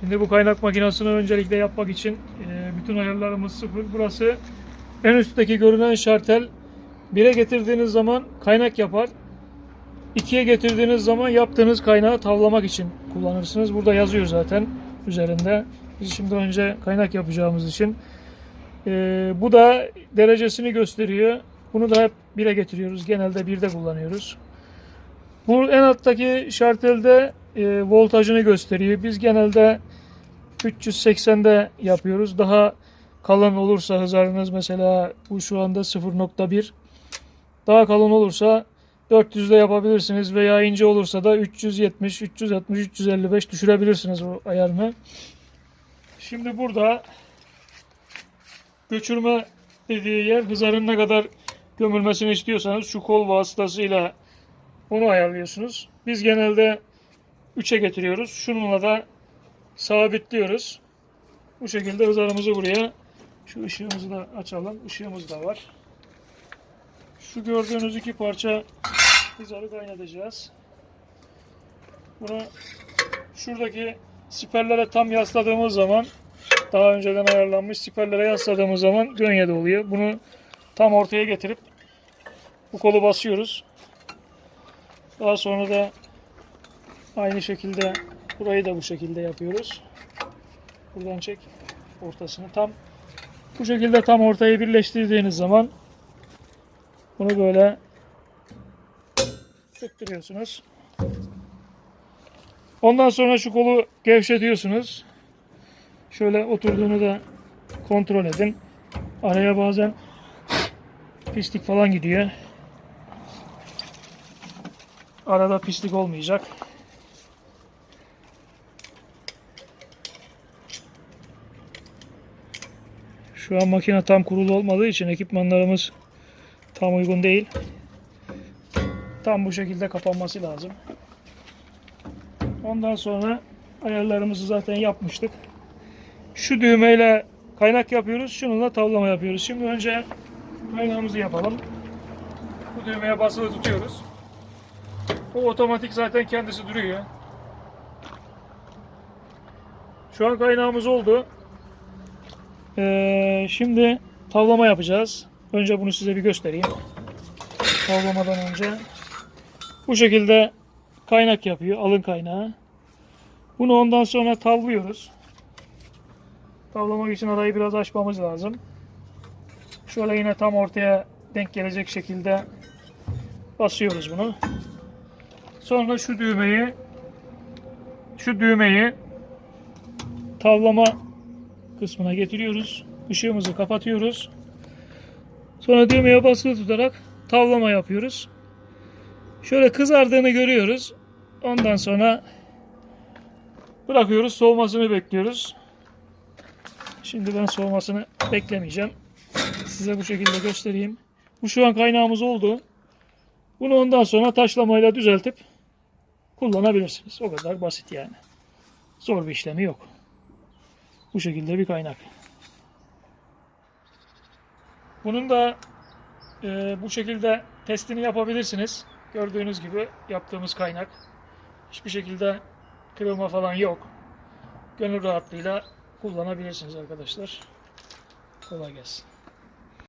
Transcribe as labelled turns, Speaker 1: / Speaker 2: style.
Speaker 1: Şimdi bu kaynak makinesini öncelikle yapmak için e, bütün ayarlarımız sıfır. Burası en üstteki görünen şartel. 1'e getirdiğiniz zaman kaynak yapar. 2'ye getirdiğiniz zaman yaptığınız kaynağı tavlamak için kullanırsınız. Burada yazıyor zaten üzerinde. Biz şimdi önce kaynak yapacağımız için. E, bu da derecesini gösteriyor. Bunu da hep 1'e getiriyoruz. Genelde 1'de kullanıyoruz. Bu en alttaki şartelde e, voltajını gösteriyor. Biz genelde 380'de yapıyoruz. Daha kalın olursa hızarınız mesela bu şu anda 0.1 daha kalın olursa 400'de yapabilirsiniz veya ince olursa da 370, 360, 355 düşürebilirsiniz o ayarını. Şimdi burada göçürme dediği yer hızarın ne kadar gömülmesini istiyorsanız şu kol vasıtasıyla onu ayarlıyorsunuz. Biz genelde 3'e getiriyoruz. Şununla da sabitliyoruz. Bu şekilde hızarımızı buraya şu ışığımızı da açalım. Işığımız da var. Şu gördüğünüz iki parça hızarı kaynatacağız. Bunu şuradaki siperlere tam yasladığımız zaman daha önceden ayarlanmış siperlere yasladığımız zaman gönyede oluyor. Bunu tam ortaya getirip bu kolu basıyoruz. Daha sonra da aynı şekilde burayı da bu şekilde yapıyoruz. Buradan çek ortasını tam bu şekilde tam ortayı birleştirdiğiniz zaman bunu böyle sıktırıyorsunuz. Ondan sonra şu kolu gevşetiyorsunuz. Şöyle oturduğunu da kontrol edin. Araya bazen pislik falan gidiyor. Arada pislik olmayacak. Şu an makine tam kurulu olmadığı için ekipmanlarımız tam uygun değil. Tam bu şekilde kapanması lazım. Ondan sonra ayarlarımızı zaten yapmıştık. Şu düğmeyle kaynak yapıyoruz. Şununla tavlama yapıyoruz. Şimdi önce kaynağımızı yapalım. Bu düğmeye basılı tutuyoruz. Bu otomatik zaten kendisi duruyor. Şu an kaynağımız oldu. Ee, şimdi tavlama yapacağız. Önce bunu size bir göstereyim. Tavlamadan önce bu şekilde kaynak yapıyor. Alın kaynağı. Bunu ondan sonra tavlıyoruz. Tavlamak için arayı biraz açmamız lazım. Şöyle yine tam ortaya denk gelecek şekilde basıyoruz bunu. Sonra şu düğmeyi şu düğmeyi tavlama kısmına getiriyoruz. Işığımızı kapatıyoruz. Sonra düğmeye basılı tutarak tavlama yapıyoruz. Şöyle kızardığını görüyoruz. Ondan sonra bırakıyoruz. Soğumasını bekliyoruz. Şimdi ben soğumasını beklemeyeceğim. Size bu şekilde göstereyim. Bu şu an kaynağımız oldu. Bunu ondan sonra taşlamayla düzeltip kullanabilirsiniz. O kadar basit yani. Zor bir işlemi yok. Bu şekilde bir kaynak. Bunun da e, bu şekilde testini yapabilirsiniz. Gördüğünüz gibi yaptığımız kaynak. Hiçbir şekilde kırılma falan yok. Gönül rahatlığıyla kullanabilirsiniz arkadaşlar. Kolay gelsin.